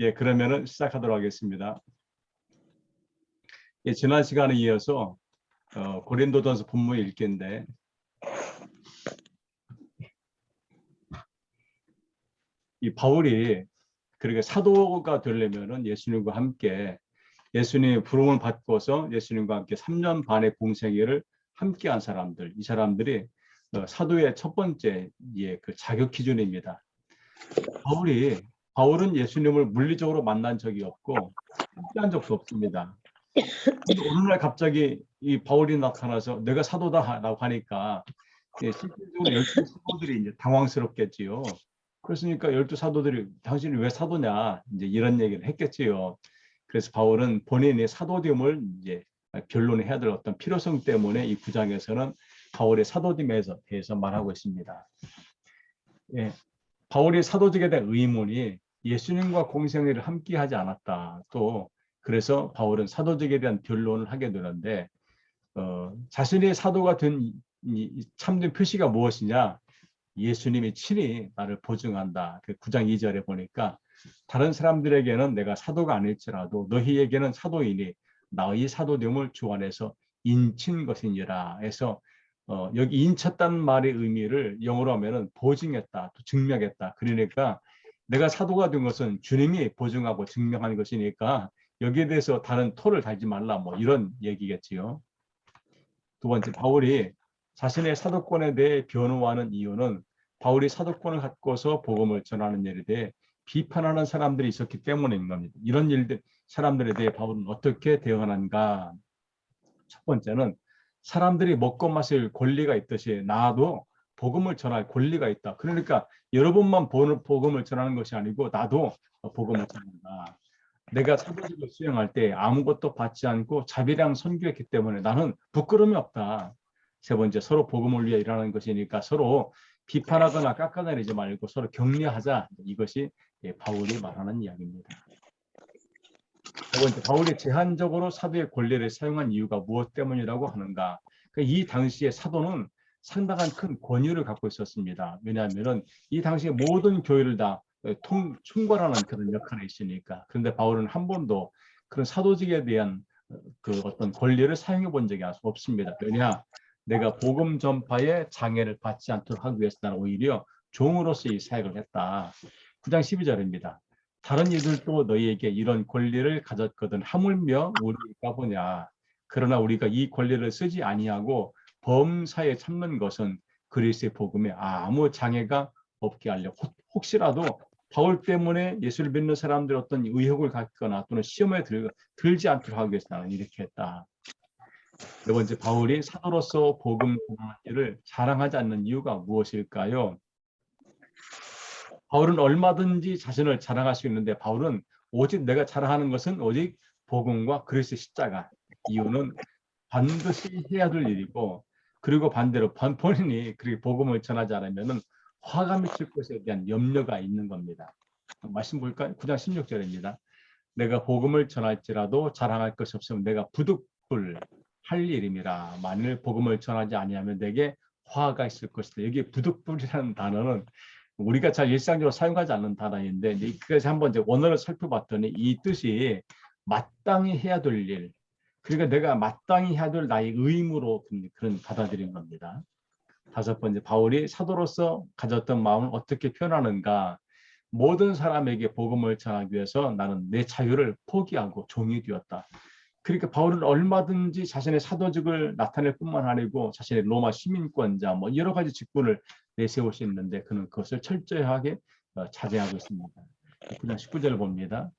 예, 그러면은 시작하도록 하겠습니다. 예, 지난 시간에 이어서 어, 고린도전서 본문 읽기인데 이 바울이 그렇게 사도가 되려면은 예수님과 함께 예수님 부름을 받고서 예수님과 함께 3년 반의 공생애를 함께한 사람들, 이 사람들이 어, 사도의 첫 번째 예, 그 자격 기준입니다. 바울이 바울은 예수님을 물리적으로 만난 적이 없고 함께한 적도 없습니다. 어느 날 갑자기 이 바울이 나타나서 내가 사도다라고 하니까 예, 실질적으로 열두 사도들이 이제 당황스럽겠지요. 그렇으니까 열두 사도들이 당신이 왜 사도냐 이제 이런 얘기를 했겠지요. 그래서 바울은 본인의 사도됨을 이제 변론해야 될 어떤 필요성 때문에 이 구장에서는 바울의 사도됨에 대해서 말하고 있습니다. 예, 바울이 사도직에 대한 의문이 예수님과 공생애를 함께 하지 않았다. 또 그래서 바울은 사도직에 대한 변론을 하게 되는데 어, 자신의 사도가 된이 참된 표시가 무엇이냐? 예수님이 친히 나를 보증한다. 그 9장 2절에 보니까 다른 사람들에게는 내가 사도가 아닐지라도 너희에게는 사도이니 나의 사도됨을 주 안에서 인친 것이니라 해서 어, 여기 인쳤다는 말의 의미를 영어로 하면은 보증했다, 또 증명했다. 그러니까 내가 사도가 된 것은 주님이 보증하고 증명한 것이니까 여기에 대해서 다른 토를 달지 말라 뭐 이런 얘기겠지요. 두 번째 바울이 자신의 사도권에 대해 변호하는 이유는 바울이 사도권을 갖고서 복음을 전하는 일에 대해 비판하는 사람들이 있었기 때문인 겁니다. 이런 일들 사람들에 대해 바울은 어떻게 대응하는가? 첫 번째는 사람들이 먹고 마실 권리가 있듯이 나도 복음을 전할 권리가 있다. 그러니까 여러분만 복음을 전하는 것이 아니고 나도 복음을 전한다. 내가 사도직을 수행할 때 아무것도 받지 않고 자비량 선교했기 때문에 나는 부끄러움이 없다. 세 번째 서로 복음을 위해 일하는 것이니까 서로 비판하거나 깎아내리지 말고 서로 격려하자. 이것이 바울이 말하는 이야기입니다. 세 번째 바울이 제한적으로 사도의 권리를 사용한 이유가 무엇 때문이라고 하는가? 이 당시에 사도는 상당한 큰 권위를 갖고 있었습니다. 왜냐하면 이 당시에 모든 교회를 다 통, 총괄하는 그런 역할에 있으니까. 그런데 바울은 한 번도 그런 사도직에 대한 그 어떤 권리를 사용해 본 적이 없습니다. 왜냐? 내가 복음 전파에 장애를 받지 않도록 하기 위해서 나는 오히려 종으로서 이 사역을 했다. 9장 12절입니다. 다른 이들도 너희에게 이런 권리를 가졌거든 하물며 우리가 보냐. 그러나 우리가 이 권리를 쓰지 아니하고 범사에 참는 것은 그리스의 복음에 아무 장애가 없게 하려 혹시라도 바울 때문에 예수를 믿는 사람들 어떤 의혹을 갖거나 또는 시험에 들, 들지 않도록 하기 위해서 나는 이렇게 했다. 네 번째 바울이 사도로서 복음 일을 자랑하지 않는 이유가 무엇일까요? 바울은 얼마든지 자신을 자랑할 수 있는데 바울은 오직 내가 자랑하는 것은 오직 복음과 그리스의 십자가. 이유는 반드시 해야 될 일이고 그리고 반대로 본인이 그렇게 복음을 전하지 않으면은 화가 미칠 것에 대한 염려가 있는 겁니다. 말씀 볼까요? 9장 16절입니다. 내가 복음을 전할지라도 자랑할 것이 없으면 내가 부득불 할 일임이라. 만일 복음을 전하지 아니하면 내게 화가 있을 것이다. 여기 부득불이라는 단어는 우리가 잘 일상적으로 사용하지 않는 단어인데 그래서 한번 이제 원어를 살펴봤더니 이 뜻이 마땅히 해야 될 일. 그러니까 내가 마땅히 해야 될 나의 의무로 그런 받아들인 겁니다. 다섯 번째 바울이 사도로서 가졌던 마음을 어떻게 표현하는가? 모든 사람에게 복음을 전하기 위해서 나는 내 자유를 포기하고 종이 되었다. 그러니까 바울은 얼마든지 자신의 사도직을 나타낼 뿐만 아니고 자신의 로마 시민권자 뭐 여러 가지 직분을 내세울 수 있는데 그는 그것을 철저하게 어, 자제하고 있습니다. 그냥 19절을 봅니다.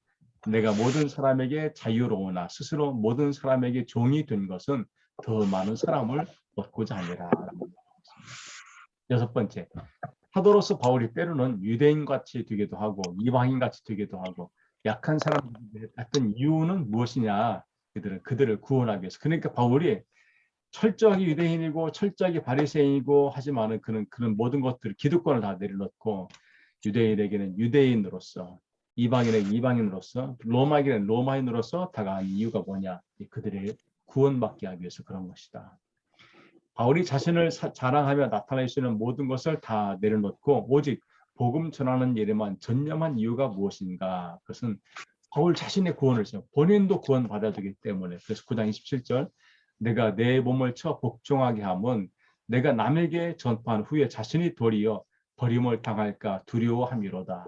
내가 모든 사람에게 자유로우나 스스로 모든 사람에게 종이 된 것은 더 많은 사람을 얻고자 하니라. 여섯 번째, 사도로서 바울이 때로는 유대인같이 되기도 하고 이방인같이 되기도 하고 약한 사람들의 어떤 이유는 무엇이냐? 그들은 그들을 구원하기 위해서. 그러니까 바울이 철저하게 유대인이고 철저하게 바리새인이고 하지만은 그는 그런 모든 것들 기득권을 다 내려놓고 유대인에게는 유대인으로서 이방인에게 이방인으로서 로마에게는 로마인으로서 다가간 이유가 뭐냐? 그들의 구원받게 하기 위해서 그런 것이다. 바울이 자신을 사, 자랑하며 나타낼 수 있는 모든 것을 다 내려놓고 오직 복음 전하는 일에만 전념한 이유가 무엇인가? 그것은 바울 자신의 구원을 죠 본인도 구원 받아야 되기 때문에 그래서 9장 27절 내가 내 몸을 쳐 복종하게 하면 내가 남에게 전파한 후에 자신이 도리어 버림을 당할까 두려워함이로다.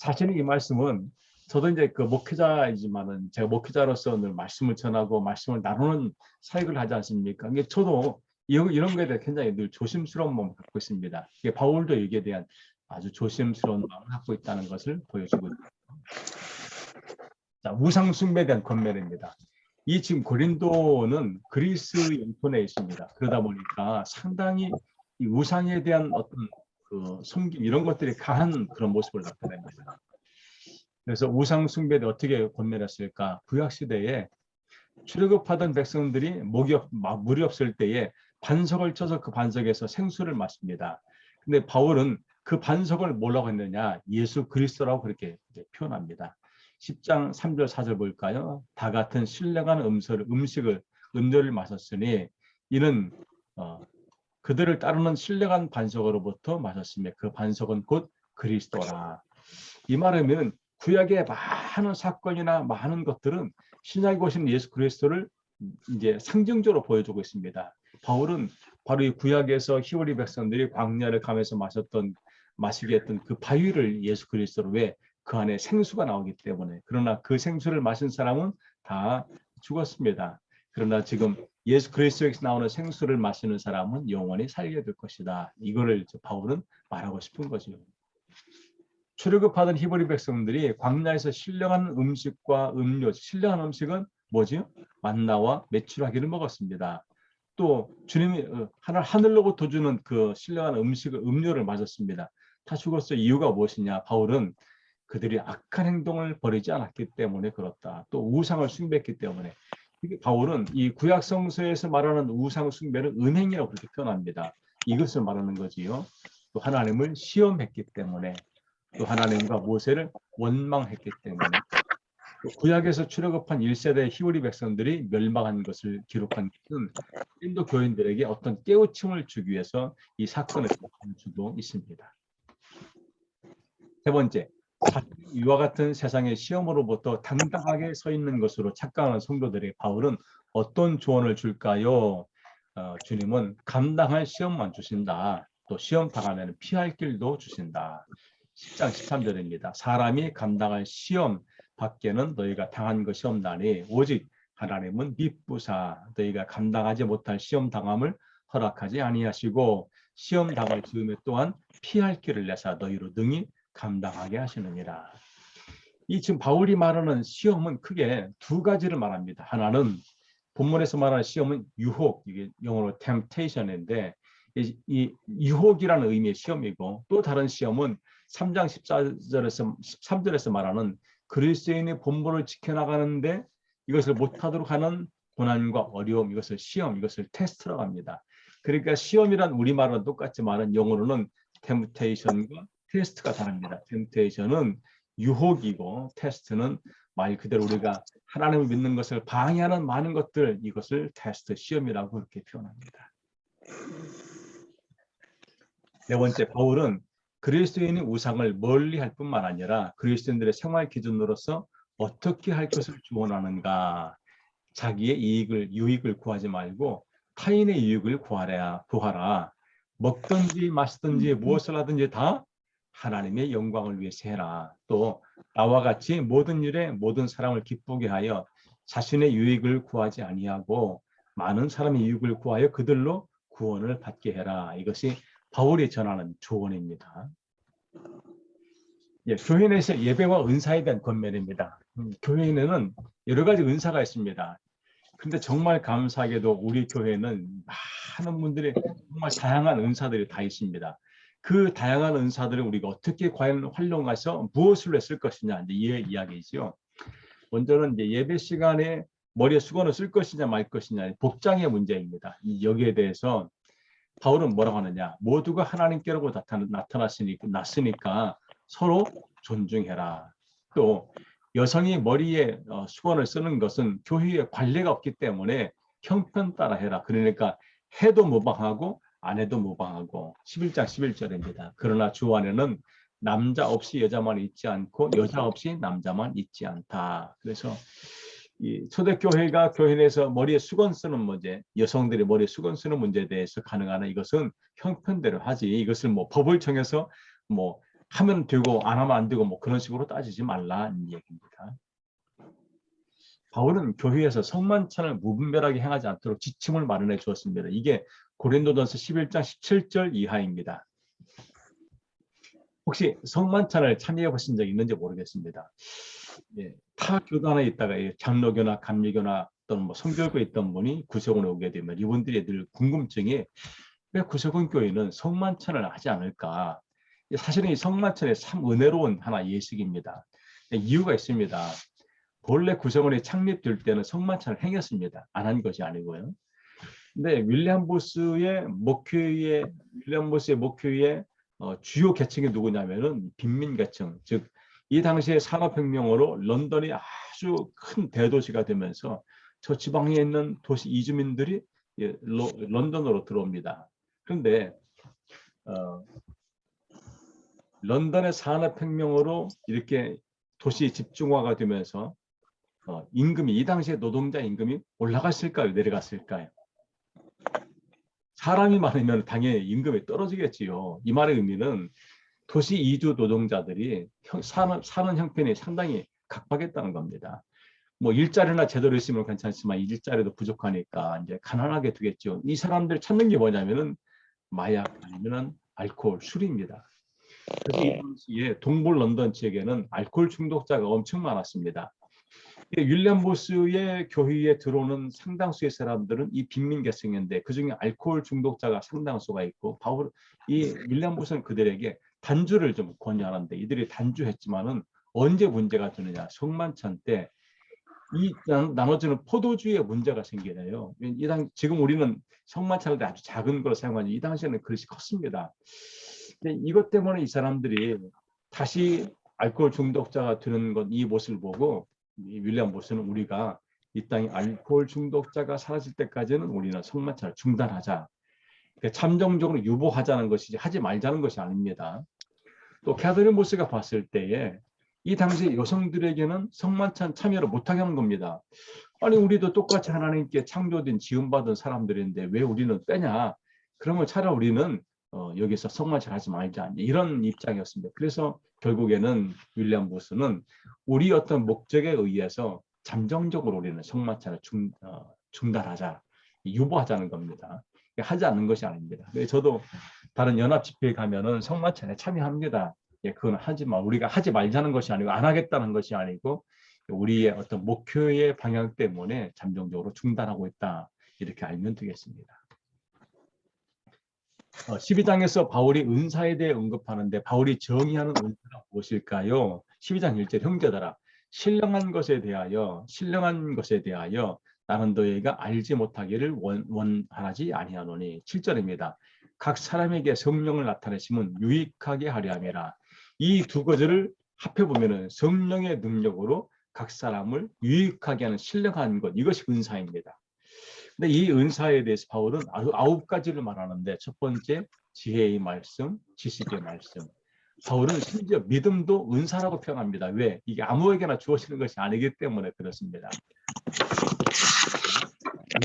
사실은 이 말씀은 저도 이제 그 목회자이지만은 제가 목회자로서 늘 말씀을 전하고 말씀을 나누는 사역을 하지 않습니까? 이게 저도 이런, 이런 거에 대해 굉장히 늘 조심스러운 마음을 갖고 있습니다. 이게 바울도 여기에 대한 아주 조심스러운 마음을 갖고 있다는 것을 보여주고 있습니다. 자, 우상 숭배에 대한 권면입니다. 이 지금 고린도는 그리스 영토 내에 있습니다. 그러다 보니까 상당히 이 우상에 대한 어떤 그 섬김 이런 것들이 강한 그런 모습을 나타냅니다. 그래서 우상 숭배를 어떻게 권면했을까? 구약 시대에 출애굽하던 백성들이 목이 없, 막 물이 없을 때에 반석을 쳐서 그 반석에서 생수를 마십니다. 근데 바울은 그 반석을 뭐라고 했느냐? 예수 그리스도라고 그렇게 표현합니다. 10장 3절 4절 볼까요? 다 같은 음서를 음식을 음료를 마셨으니 이는 어, 그들을 따르는 신령한 반석으로부터 마셨으며 그 반석은 곧 그리스도라. 이 말하면 구약의 많은 사건이나 많은 것들은 신약에 오신 예수 그리스도를 이제 상징적으로 보여주고 있습니다. 바울은 바로 이 구약에서 히브리 백성들이 광야를 가면서 마셨던 마시게 했던 그 바위를 예수 그리스도로 왜 그 안에 생수가 나오기 때문에 그러나 그 생수를 마신 사람은 다 죽었습니다. 그러나 지금 예수 그리스도에서 나오는 생수를 마시는 사람은 영원히 살게 될 것이다. 이거를 바울은 말하고 싶은 거죠. 출애굽하던 히브리 백성들이 광야에서 신령한 음식과 음료, 신령한 음식은 뭐지요? 만나와 메추라기를 먹었습니다. 또 주님이 어, 하늘 하늘로부터 주는 그 신령한 음식을 음료를 마셨습니다. 다 죽었어. 이유가 무엇이냐? 바울은 그들이 악한 행동을 벌이지 않았기 때문에 그렇다. 또 우상을 숭배했기 때문에. 바울은 이 구약 성서에서 말하는 우상 숭배를 은행이라고 그렇게 표현합니다. 이것을 말하는 거지요. 또 하나님을 시험했기 때문에 또 하나님과 모세를 원망했기 때문에 구약에서 출애굽한 1세대 히브리 백성들이 멸망한 것을 기록한 것은 인도 교인들에게 어떤 깨우침을 주기 위해서 이 사건을 수도 있습니다. 세 번째, 이와 같은 세상의 시험으로부터 당당하게 서 있는 것으로 착각하는 성도들에게 바울은 어떤 조언을 줄까요? 어, 주님은 감당할 시험만 주신다. 또 시험 당하면 피할 길도 주신다. 10장 13절입니다. 사람이 감당할 시험 밖에는 너희가 당한 것이 없나니 오직 하나님은 미쁘사 너희가 감당하지 못할 시험 당함을 허락하지 아니하시고 시험 당할 즈음에 또한 피할 길을 내사 너희로 능히 감당하게 하시느니라. 이 지금 바울이 말하는 시험은 크게 두 가지를 말합니다. 하나는 본문에서 말하는 시험은 유혹, 이게 영어로 temptation인데 이, 이 유혹이라는 의미의 시험이고 또 다른 시험은 3장 14절에서 13절에서 말하는 그리스도인의 본분을 지켜나가는데 이것을 못하도록 하는 고난과 어려움, 이것을 시험, 이것을 테스트라고 합니다. 그러니까 시험이란 우리말은 똑같지만 영어로는 temptation과 테스트가 다릅니다. 템테이션은 유혹이고 테스트는 말 그대로 우리가 하나님을 믿는 것을 방해하는 많은 것들 이것을 테스트 시험이라고 그렇게 표현합니다. 네 번째 바울은 그리스도인의 우상을 멀리할 뿐만 아니라 그리스도인들의 생활 기준으로서 어떻게 할 것을 주원하는가 자기의 이익을 유익을 구하지 말고 타인의 유익을 구하라 구하라 먹든지 마시든지 무엇을 하든지 다 하나님의 영광을 위해서 해라. 또 나와 같이 모든 일에 모든 사람을 기쁘게 하여 자신의 유익을 구하지 아니하고 많은 사람의 유익을 구하여 그들로 구원을 받게 해라. 이것이 바울이 전하는 조언입니다. 예, 교회 내에서 예배와 은사에 대한 권면입니다. 음, 교회에는 여러 가지 은사가 있습니다. 근데 정말 감사하게도 우리 교회는 많은 분들이 정말 다양한 은사들이 다 있습니다. 그 다양한 은사들을 우리가 어떻게 과연 활용해서 무엇을 했을 것이냐 이제 이 이야기죠. 먼저는 이제 예배 시간에 머리에 수건을 쓸 것이냐 말 것이냐 복장의 문제입니다. 여기에 대해서 바울은 뭐라고 하느냐 모두가 하나님께로 나타났으니까 났으니까 서로 존중해라. 또 여성이 머리에 어, 수건을 쓰는 것은 교회에 관례가 없기 때문에 형편 따라 해라. 그러니까 해도 무방하고 아내도 무방하고 11장 11절입니다. 그러나 주 안에는 남자 없이 여자만 있지 않고 여자 없이 남자만 있지 않다. 그래서 이 초대교회가 교회 내에서 머리에 수건 쓰는 문제, 여성들이 머리에 수건 쓰는 문제에 대해서 가능하나 이것은 형편대로 하지. 이것을 뭐 법을 정해서 뭐 하면 되고 안 하면 안 되고 뭐 그런 식으로 따지지 말라는 얘기입니다. 바울은 교회에서 성만찬을 무분별하게 행하지 않도록 지침을 마련해 주었습니다. 이게 고린도전서 11장 17절 이하입니다. 혹시 성만찬을 참여해 보신 적 있는지 모르겠습니다. 예, 타 교단에 있다가 이 장로교나 감리교나 또는 뭐 성결교에 있던 분이 구석원에 오게 되면 이분들이 늘 궁금증이 왜 구석원 교회는 성만찬을 하지 않을까? 사실은 이 성만찬이 참 은혜로운 하나 예식입니다. 이유가 있습니다. 본래 구성원이 창립될 때는 성만찬을 행했습니다. 안 한 것이 아니고요. 근데 윌리엄 보스의 목회의 윌리엄 보스의 목회의 어, 주요 계층이 누구냐면은 빈민 계층, 즉 이 당시에 산업혁명으로 런던이 아주 큰 대도시가 되면서 저 지방에 있는 도시 이주민들이 예, 로, 런던으로 들어옵니다. 그런데 어, 런던의 산업혁명으로 이렇게 도시 집중화가 되면서 어, 임금이 이 당시에 노동자 임금이 올라갔을까요? 내려갔을까요? 사람이 많으면 당연히 임금이 떨어지겠지요. 이 말의 의미는 도시 이주 노동자들이 형, 사는, 사는 형편이 상당히 각박했다는 겁니다. 뭐 일자리나 제대로 있으면 괜찮지만 일자리도 부족하니까 이제 가난하게 되겠죠. 이 사람들 찾는 게 뭐냐면은 마약 아니면은 알코올, 술입니다. 그래서 이 당시에 동부 런던 지역에는 알코올 중독자가 엄청 많았습니다. 윌리엄 보스의 교회에 들어오는 상당수의 사람들은 이 빈민 계층인데 그중에 알코올 중독자가 상당수가 있고 바울 이 윌리엄 보스는 그들에게 단주를 좀 권유하는데 이들이 단주했지만은 언제 문제가 되느냐 성만찬 때 이 나눠지는 포도주에 문제가 생기네요. 이 당 지금 우리는 성만찬을 때 아주 작은 걸 사용하니 이 당시에는 그릇이 컸습니다. 이것 때문에 이 사람들이 다시 알코올 중독자가 되는 것이 모습을 보고 이 윌리엄 보스는 우리가 이 땅에 알코올 중독자가 사라질 때까지는 우리는 성만찬을 중단하자. 그러니까 참정적으로 유보하자는 것이지 하지 말자는 것이 아닙니다. 또 캐더린 보스가 봤을 때에 이 당시 여성들에게는 성만찬 참여를 못하게 하는 겁니다. 아니 우리도 똑같이 하나님께 창조된 지음받은 사람들인데 왜 우리는 빼냐? 그러면 차라리 우리는 어, 여기서 성만찬 하지 말자 이런 입장이었습니다. 그래서 결국에는 윌리엄 보스는 우리 어떤 목적에 의해서 잠정적으로 우리는 성만찬을 중, 어, 중단하자, 유보하자는 겁니다. 하지 않는 것이 아닙니다. 저도 다른 연합 집회에 가면은 성만찬에 참여합니다. 예, 그건 하지만 우리가 하지 말자는 것이 아니고 안 하겠다는 것이 아니고 우리의 어떤 목표의 방향 때문에 잠정적으로 중단하고 있다 이렇게 알면 되겠습니다. 어, 12장에서 바울이 은사에 대해 언급하는데 바울이 정의하는 은사가 무엇일까요? 12장 1절 형제들아 신령한 것에 대하여 신령한 것에 대하여 나는 너희가 알지 못하기를 원, 원하지 아니하노니 7절입니다. 각 사람에게 성령을 나타내심은 유익하게 하려 함이라. 이두 구절을 합해 보면은 성령의 능력으로 각 사람을 유익하게 하는 신령한 것 이것이 은사입니다. 근데 이 은사에 대해서 바울은 아홉 가지를 말하는데 첫 번째 지혜의 말씀, 지식의 말씀. 바울은 심지어 믿음도 은사라고 표현합니다. 왜? 이게 아무에게나 주어지는 것이 아니기 때문에 그렇습니다.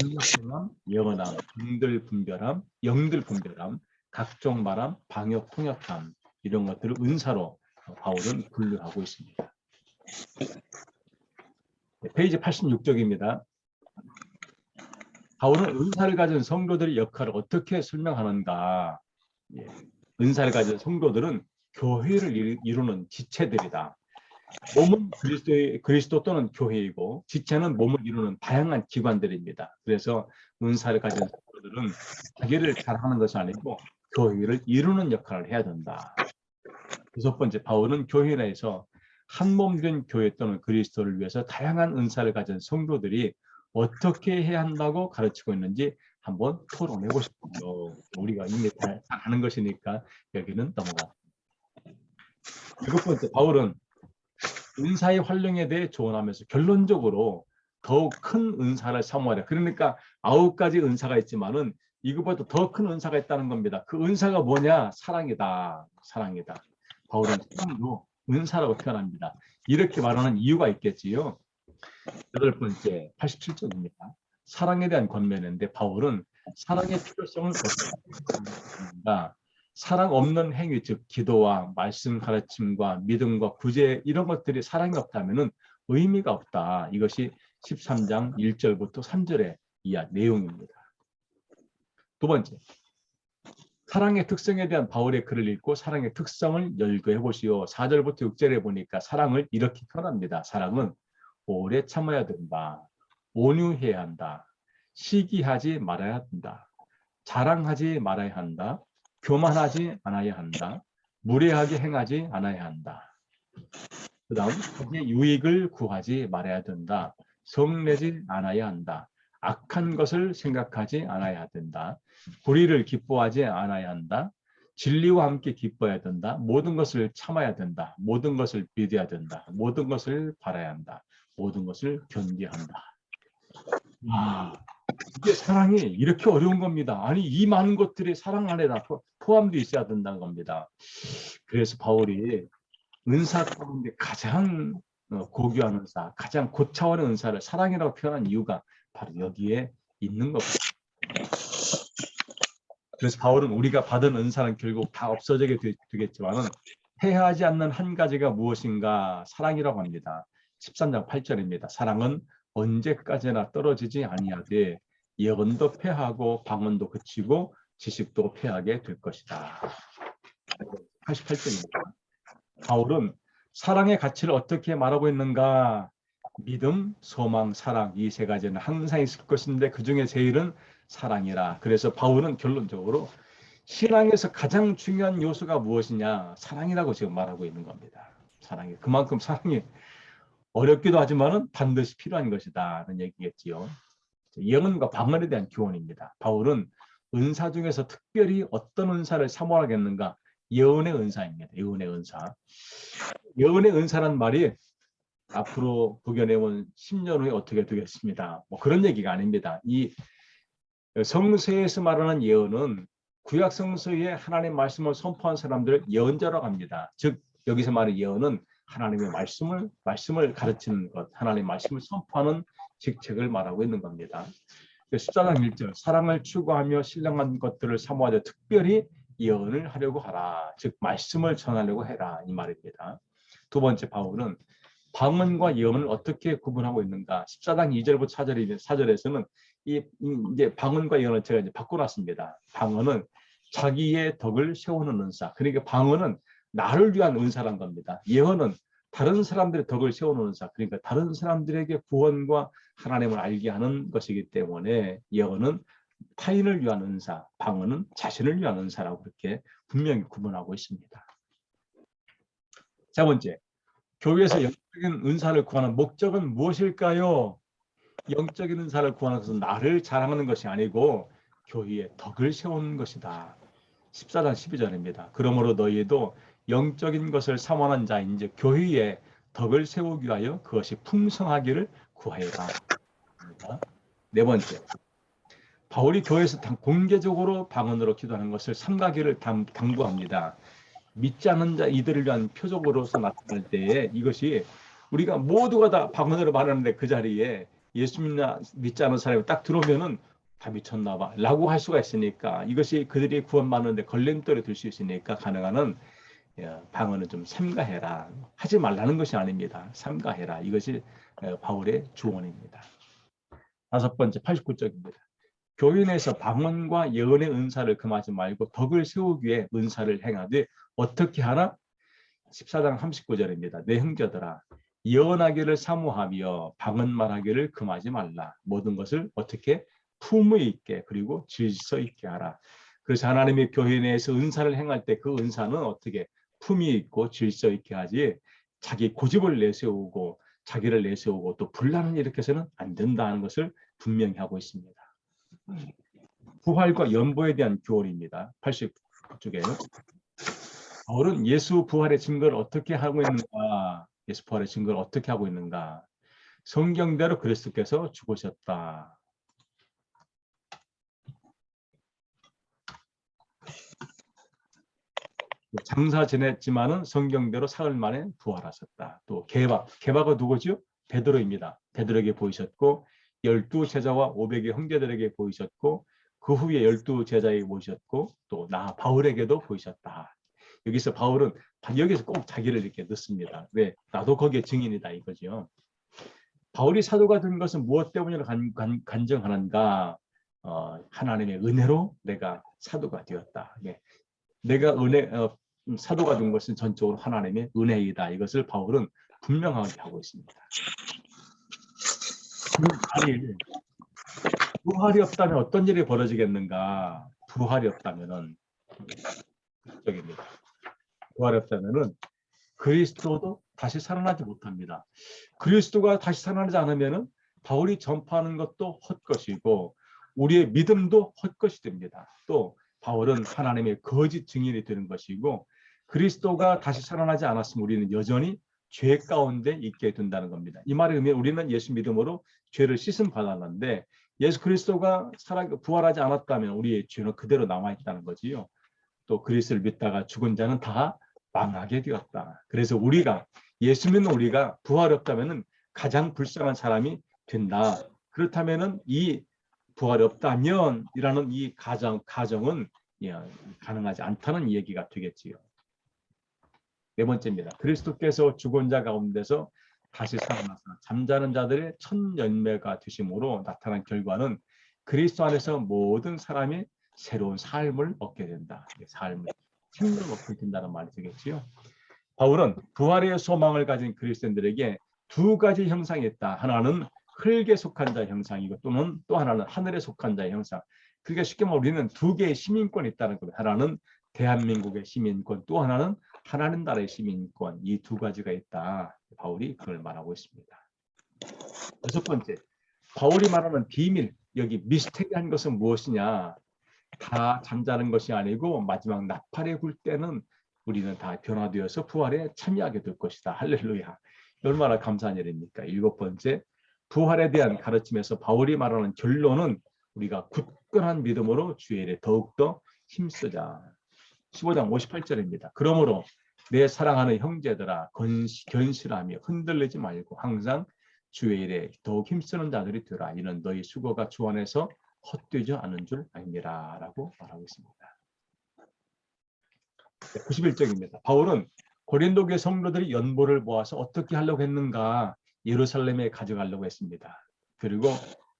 능력성함, 영원함, 중들 분별함, 영들 분별함, 각종 말함, 방역 통역함 이런 것들을 은사로 바울은 분류하고 있습니다. 네, 페이지 86쪽입니다. 바울은 은사를 가진 성도들의 역할을 어떻게 설명하는가? 예, 은사를 가진 성도들은 교회를 이루는 지체들이다. 몸은 그리스도의, 그리스도 또는 교회이고 지체는 몸을 이루는 다양한 기관들입니다. 그래서 은사를 가진 성도들은 자기를 잘하는 것이 아니고 교회를 이루는 역할을 해야 된다. 여섯 번째 바울은 교회 내에서 한몸된 교회 또는 그리스도를 위해서 다양한 은사를 가진 성도들이 어떻게 해야 한다고 가르치고 있는지 한번 토론해보고 싶어요. 우리가 이미 잘 아는 것이니까 여기는 넘어가. 일곱 번째, 바울은 은사의 활용에 대해 조언하면서 결론적으로 더욱 큰 은사를 사모하라. 그러니까 아홉 가지 은사가 있지만은 이것보다 더 큰 은사가 있다는 겁니다. 그 은사가 뭐냐? 사랑이다. 사랑이다. 바울은 사랑도 은사라고 표현합니다. 이렇게 말하는 이유가 있겠지요. 여덟 번째, 87쪽입니다. 사랑에 대한 권면인데 바울은 사랑의 필요성을 어떻게 사랑 없는 행위, 즉 기도와 말씀 가르침과 믿음과 구제 이런 것들이 사랑이 없다면은 의미가 없다. 이것이 13장 1절부터 3절의 이야 내용입니다. 두 번째, 사랑의 특성에 대한 바울의 글을 읽고 사랑의 특성을 열거해 보시오. 4절부터 6절에 보니까 사랑을 이렇게 표현합니다. 사랑은 오래 참아야 된다. 온유해야 한다. 시기하지 말아야 한다. 자랑하지 말아야 한다. 교만하지 않아야 한다. 무례하게 행하지 않아야 한다. 그 다음, 유익을 구하지 말아야 된다. 성내지 않아야 한다. 악한 것을 생각하지 않아야 된다. 불의를 기뻐하지 않아야 한다. 진리와 함께 기뻐해야 된다. 모든 것을 참아야 된다. 모든 것을 믿어야 된다. 모든 것을 바라야 한다. 모든 것을 견디야 한다. 와, 이게 사랑이 이렇게 어려운 겁니다. 아니 이 많은 것들이 사랑 안에 다 포- 포함되어 있어야 된다는 겁니다. 그래서 바울이 은사 가운데 가장 어, 고귀한 은사, 가장 고차원의 은사를 사랑이라고 표현한 이유가 바로 여기에 있는 겁니다. 그래서 바울은 우리가 받은 은사는 결국 다 없어지게 되, 되겠지만 은 해하지 않는 한 가지가 무엇인가 사랑이라고 합니다. 13장 8절입니다. 사랑은 언제까지나 떨어지지 아니하되 예언도 패하고 방언도 그치고 지식도 패하게 될 것이다. 88절입니다. 바울은 사랑의 가치를 어떻게 말하고 있는가? 믿음, 소망, 사랑 이 세 가지는 항상 있을 것인데 그 중에 제일은 사랑이라. 그래서 바울은 결론적으로 신앙에서 가장 중요한 요소가 무엇이냐? 사랑이라고 지금 말하고 있는 겁니다. 사랑이 그만큼 사랑이 어렵기도 하지만은 반드시 필요한 것이다는 얘기겠지요. 예언과 방언에 대한 교훈입니다. 바울은 은사 중에서 특별히 어떤 은사를 사모하겠는가? 예언의 은사입니다. 예언의 은사. 예언의 은사란 말이 앞으로 부견해온 10년 후에 어떻게 되겠습니다. 뭐 그런 얘기가 아닙니다. 이 성서에서 말하는 예언은 구약 성서에 하나님 말씀을 선포한 사람들 예언자라고 합니다. 즉 여기서 말하는 예언은 하나님의 말씀을 말씀을 가르치는 것, 하나님의 말씀을 선포하는 직책을 말하고 있는 겁니다. 14장 1절 사랑을 추구하며 신령한 것들을 사모하되 특별히 예언을 하려고 하라. 즉 말씀을 전하려고 해라 이 말입니다. 두 번째 바울은 방언과 예언을 어떻게 구분하고 있는가? 14장 2절부터 4절이 4절에서는 이, 이 이제 방언과 예언을 제가 이제 바꿔놨습니다. 방언은 자기의 덕을 세우는 은사. 그러니까 방언은 나를 위한 은사란 겁니다. 예언은 다른 사람들의 덕을 세우는 은사. 그러니까 다른 사람들에게 구원과 하나님을 알게 하는 것이기 때문에 예언은 타인을 위한 은사, 방언은 자신을 위한 은사라고 그렇게 분명히 구분하고 있습니다. 자 번째, 교회에서 영적인 은사를 구하는 목적은 무엇일까요? 영적인 은사를 구하는 것은 나를 자랑하는 것이 아니고 교회의 덕을 세우는 것이다. 14장 12절입니다. 그러므로 너희도 영적인 것을 사모하는 자인 즉 교회의 덕을 세우기 위하여 그것이 풍성하기를 구하여라. 네 번째, 바울이 교회에서 당- 공개적으로 방언으로 기도하는 것을 삼가기를 당- 당부합니다. 믿지 않는 자 이들을 위한 표적으로서 나타날 때에 이것이 우리가 모두가 다 방언으로 말하는데 그 자리에 예수 믿나 믿지 않는 사람이 딱 들어오면은 다 미쳤나 봐 라고 할 수가 있으니까 이것이 그들이 구원받는데 걸림돌이 될 수 있으니까 가능한 한 예, 방언은 좀 삼가해라. 하지 말라는 것이 아닙니다. 삼가해라. 이것이 어, 바울의 조언입니다. 다섯 번째 89쪽입니다. 교회 내에서 방언과 예언의 은사를 금하지 말고 덕을 세우기 위해 은사를 행하되 어떻게 하나 14장 39절입니다. 내 형제들아 예언하기를 사모하며 방언 말하기를 금하지 말라. 모든 것을 어떻게? 품의 있게 그리고 질서 있게 하라. 그래서 하나님의 교회 내에서 은사를 행할 때 그 은사는 어떻게 품이 있고 질서 있게 하지 자기 고집을 내세우고 자기를 내세우고 또 분란을 일으켜서는 안 된다는 것을 분명히 하고 있습니다. 부활과 연보에 대한 교훈입니다. 80쪽에 바울은 예수 부활의 증거를 어떻게 하고 있는가? 예수 부활의 증거를 어떻게 하고 있는가? 성경대로 그리스도께서 죽으셨다. 또 장사 지냈지만은 성경대로 사흘 만에 부활하셨다. 또 개바, 개바가 누구죠? 베드로입니다. 베드로에게 보이셨고 열두 제자와 500의 형제들에게 보이셨고 그 후에 열두 제자에게 보이셨고 또 나 바울에게도 보이셨다. 여기서 바울은 여기서 꼭 자기를 이렇게 넣습니다. 왜? 나도 거기에 증인이다 이거죠. 바울이 사도가 된 것은 무엇 때문에 간, 간, 간 정하는가? 어, 하나님의 은혜로 내가 사도가 되었다. 예. 내가 은혜 어, 음, 사도가 된 것은 전적으로 하나님의 은혜이다. 이것을 바울은 분명하게 하고 있습니다. 부활이, 부활이 없다면 어떤 일이 벌어지겠는가? 부활이 없다면은 적입니다. 부활이 없다면은 그리스도도 다시 살아나지 못합니다. 그리스도가 다시 살아나지 않으면은 바울이 전파하는 것도 헛것이고 우리의 믿음도 헛것이 됩니다. 또 바울은 하나님의 거짓 증인이 되는 것이고 그리스도가 다시 살아나지 않았으면 우리는 여전히 죄 가운데 있게 된다는 겁니다. 이 말의 의미 우리는 예수 믿음으로 죄를 씻음 받았는데 예수 그리스도가 살아 부활하지 않았다면 우리의 죄는 그대로 남아 있다는 거지요. 또 그리스도를 믿다가 죽은 자는 다 망하게 되었다. 그래서 우리가 예수 믿는 우리가 부활 없다면은 가장 불쌍한 사람이 된다. 그렇다면은 이 부활이 없다면이라는 이 가정 가정은 예, 가능하지 않다는 얘기가 되겠지요. 네 번째입니다. 그리스도께서 죽은 자 가운데서 다시 살아나서 잠자는 자들의 첫 열매가 되심으로 나타난 결과는 그리스도 안에서 모든 사람이 새로운 삶을 얻게 된다. 삶을 생명을 얻게 된다는 말이 되겠지요. 바울은 부활의 소망을 가진 그리스도인들에게 두 가지 형상이 있다. 하나는 흙에 속한 자의 형상이고 또는 또 하나는 하늘에 속한 자의 형상. 그러니까 쉽게 말하면 우리는 두 개의 시민권이 있다는 겁니다. 하나는 대한민국의 시민권, 또 하나는 하나님 나라의 시민권. 이 두 가지가 있다. 바울이 그걸 말하고 있습니다. 여섯 번째, 바울이 말하는 비밀, 여기 미스테리한 것은 무엇이냐? 다 잠자는 것이 아니고 마지막 나팔에 굴 때는 우리는 다 변화되어서 부활에 참여하게 될 것이다. 할렐루야. 얼마나 감사한 일입니까? 일곱 번째, 부활에 대한 가르침에서 바울이 말하는 결론은 우리가 굳건한 믿음으로 주의 일에 더욱더 힘쓰자. 15장 58절입니다. 그러므로 내 사랑하는 형제들아 견실하며 흔들리지 말고 항상 주의 일에 더욱 힘쓰는 자들이 되라. 이는 너희 수고가 주 안에서 헛되지 않은 줄 아니라 라고 말하고 있습니다. 91쪽입니다. 바울은 고린도 교회 성도들이 연보를 모아서 어떻게 하려고 했는가 예루살렘에 가져가려고 했습니다. 그리고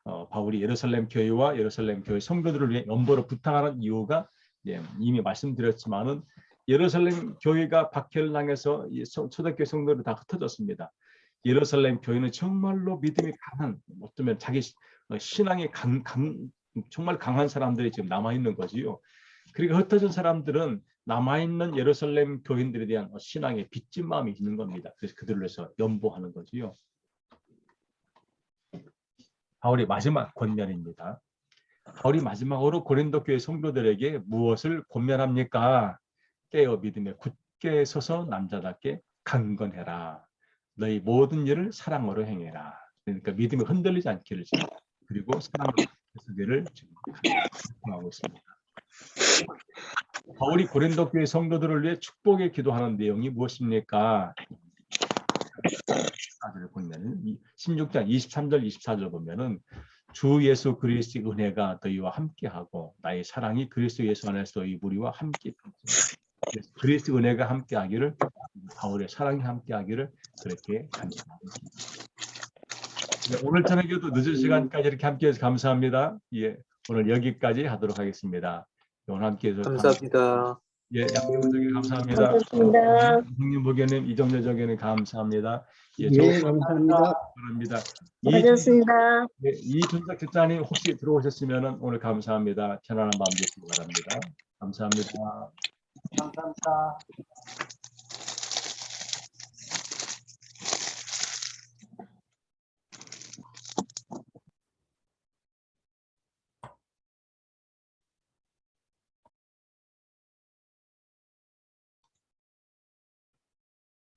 어, 바울이 예루살렘 교회와 예루살렘 교회 성도들을 위해 연보를 부탁하는 이유가 예, 이미 말씀드렸지만은 예루살렘 교회가 초- 초대교회 성도들이 다 흩어졌습니다. 예루살렘 교회는 정말로 믿음이 강한 어쩌면 자기 시- 어, 신앙이 강, 강 정말 강한 사람들이 지금 남아 있는 거지요. 그러니까 흩어진 사람들은 남아 있는 예루살렘 교인들에 대한 어, 신앙의 빚진 마음이 있는 겁니다. 그래서 그들을 위해서 연보하는 거지요. 바울의 마지막 권면입니다. 바울이 마지막으로 고린도 교회 성도들에게 무엇을 권면합니까? 깨어 믿음에 굳게 서서 남자답게 강건해라. 너희 모든 일을 사랑으로 행해라. 그러니까 믿음이 흔들리지 않기를 그리고 사랑으로 계속을 지금 하고 있습니다. 바울이 고린도 교회 성도들을 위해 축복에 기도하는 내용이 무엇입니까? 24절을 보면은 16장 23절 24절 보면은 주 예수 그리스도의 은혜가 너희와 함께하고 나의 사랑이 그리스도 예수 안에서 너희 무리와 함께 그리스도 은혜가 함께하기를 바울의 사랑이 함께하기를 그렇게 있습니다. 네, 오늘 저녁에도 늦은 시간까지 이렇게 함께해서 감사합니다. 예, 오늘 여기까지 하도록 하겠습니다. 오늘 함께해서 감사합니다. 예, 양님 목사님 감사합니다. 감사합니다. 형님 목사님 이정재 저기는 감사합니다. 예, 예, 저 감사합니다. 바랍니다. 이 수고하셨습니다. 네, 이준석 집사님 혹시 들어오셨으면 오늘 감사합니다. 편안한 밤 되시기 바랍니다. 감사합니다. 감사합니다.